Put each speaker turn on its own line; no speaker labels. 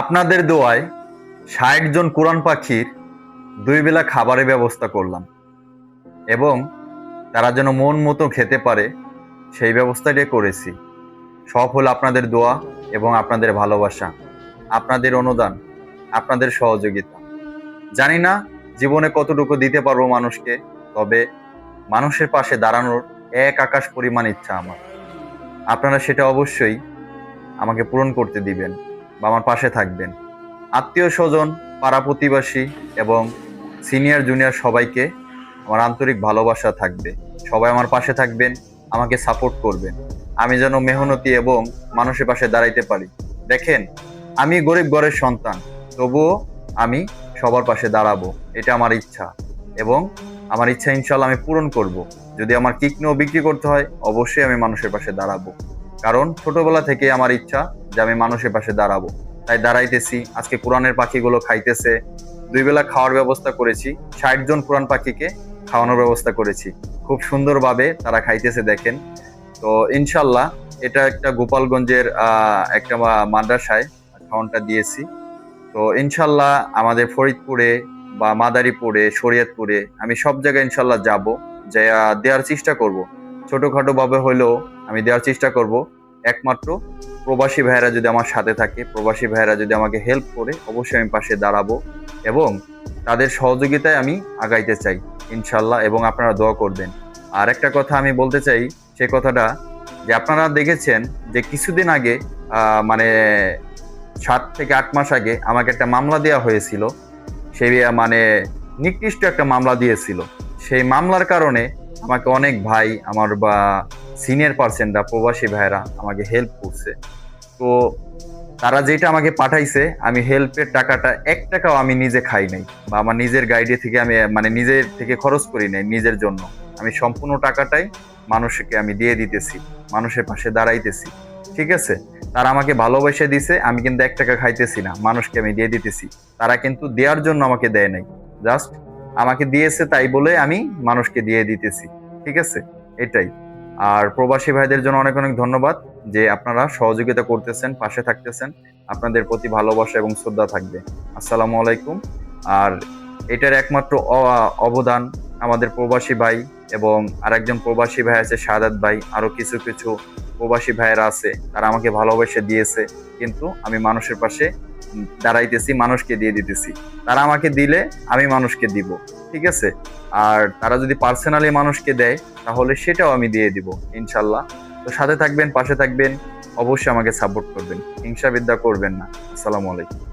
আপনাদের দোয়ায় ষাট জন কোরআন পাখির দুই বেলা খাবারের ব্যবস্থা করলাম। এবং তারা যেন মন মতো খেতে পারে, সেই ব্যবস্থাটাই করেছি। সব হলো আপনাদের দোয়া এবং আপনাদের ভালোবাসা, আপনাদের অনুদান, আপনাদের সহযোগিতা। জানি না জীবনে কতটুকু দিতে পারব মানুষকে, তবে মানুষের পাশে দাঁড়ানোর এক আকাশ পরিমাণ ইচ্ছা আমার। আপনারা সেটা অবশ্যই আমাকে পূরণ করতে দিবেন। বা আমার পাশে থাকবেন। আত্মীয় স্বজন, পাড়া প্রতিবাসী এবং সিনিয়র, জুনিয়র সবাইকে আমার আন্তরিক ভালোবাসা থাকবে। সবাই আমার পাশে থাকবেন, আমাকে সাপোর্ট করবেন। আমি যেন মেহনতি এবং মানুষের পাশে দাঁড়াইতে পারি। দেখেন, আমি গরিব ঘরের সন্তান, তবুও আমি সবার পাশে দাঁড়াবো, এটা আমার ইচ্ছা। এবং আমার ইচ্ছা ইনশাল্লাহ আমি পূরণ করব। যদি আমার কিকনেও বিক্রি করতে হয়, অবশ্যই আমি মানুষের পাশে দাঁড়াবো। কারণ ছোটবেলা থেকে আমার ইচ্ছা যে আমি মানুষের পাশে দাঁড়াবো। তাই দাঁড়াইতেছি, আজকে কোরআনের পাখিগুলো খাইতেছে, দুই বেলা খাওয়ার ব্যবস্থা করেছি, ষাট জন কোরআন পাখিকে খাওয়ানোর ব্যবস্থা করেছি। খুব সুন্দরভাবে তারা খাইতেছে দেখেন। তো ইনশাল্লাহ এটা একটা গোপালগঞ্জের একটা মাদ্রাসায় খাওয়ানটা দিয়েছি। তো ইনশাল্লাহ আমাদের ফরিদপুরে বা মাদারীপুরে, শরীয়তপুরে আমি সব জায়গায় ইনশাল্লাহ যাব যে দেওয়ার চেষ্টা করব। ছোটোখাটোভাবে হলেও আমি দেওয়ার চেষ্টা করব। একমাত্র প্রবাসী ভাইয়েরা যদি আমার সাথে থাকে, প্রবাসী ভাইয়েরা যদি আমাকে হেল্প করে, অবশ্যই আমি পাশে দাঁড়াবো এবং তাদের সহযোগিতায় আমি আগাইতে চাই, ইনশাল্লাহ, এবং আপনারা দোয়া করবেন। আর একটা কথা আমি বলতে চাই, সে কথাটা যে আপনারা দেখেছেন যে কিছুদিন আগে মানে সাত থেকে আট মাস আগে আমাকে একটা মামলা দেওয়া হয়েছিল। সেই মানে নিকৃষ্ট একটা মামলা দিয়েছিল। সেই মামলার কারণে আমাকে অনেক ভাই, আমার বা সিনিয়র পার্সনরা প্রবাসী ভাইরা আমাকে হেল্প করছে। তো তারা যেটা আমাকে পাঠাইছে, আমি হেল্পের টাকাটা এক টাকাও আমি নিজে খাই নাই বা আমার নিজের গাইডে থেকে আমি মানে নিজের থেকে খরচ করি নাই নিজের জন্য। আমি সম্পূর্ণ টাকাটাই মানুষকে আমি দিয়ে দিতেছি, মানুষের পাশে দাঁড়াইতেছি। ঠিক আছে? তারা আমাকে ভালোবেসে দিছে, আমি কিন্তু এক টাকা খাইতেছি না, মানুষকে আমি দিয়ে দিতেছি। তারা কিন্তু দেওয়ার জন্য আমাকে দেয় নাই। জাস্ট আমাকে দিয়েছে তাই বলে আমি মানুষকে দিয়ে দিতেছি। ঠিক আছে? এটাই। আর প্রবাসী ভাইদের জন্য অনেক অনেক ধন্যবাদ যে আপনারা সহযোগিতা করতেছেন, পাশে থাকতেছেন। আপনাদের প্রতি ভালোবাসা এবং শ্রদ্ধা থাকবে। আসসালামু আলাইকুম। আর এটার একমাত্র অবদান আমাদের প্রবাসী ভাই এবং আরেকজন প্রবাসী ভাই আছে সাদাত ভাই। আরও কিছু কিছু প্রবাসী ভাইয়েরা আছে, তারা আমাকে ভালোবেসে দিয়েছে। কিন্তু আমি মানুষের পাশে দাঁড়াইতেছি, মানুষকে দিয়ে দিতেছি। তারা আমাকে দিলে আমি মানুষকে দিব। ঠিক আছে? আর তারা যদি পার্সোনালি মানুষকে দেয়, তাহলে সেটাও আমি দিয়ে দিব, ইনশাল্লাহ। তো সাথে থাকবেন, পাশে থাকবেন, অবশ্যই আমাকে সাপোর্ট করবেন। হিংসাবিদ্যা করবেন না। আসসালামু আলাইকুম।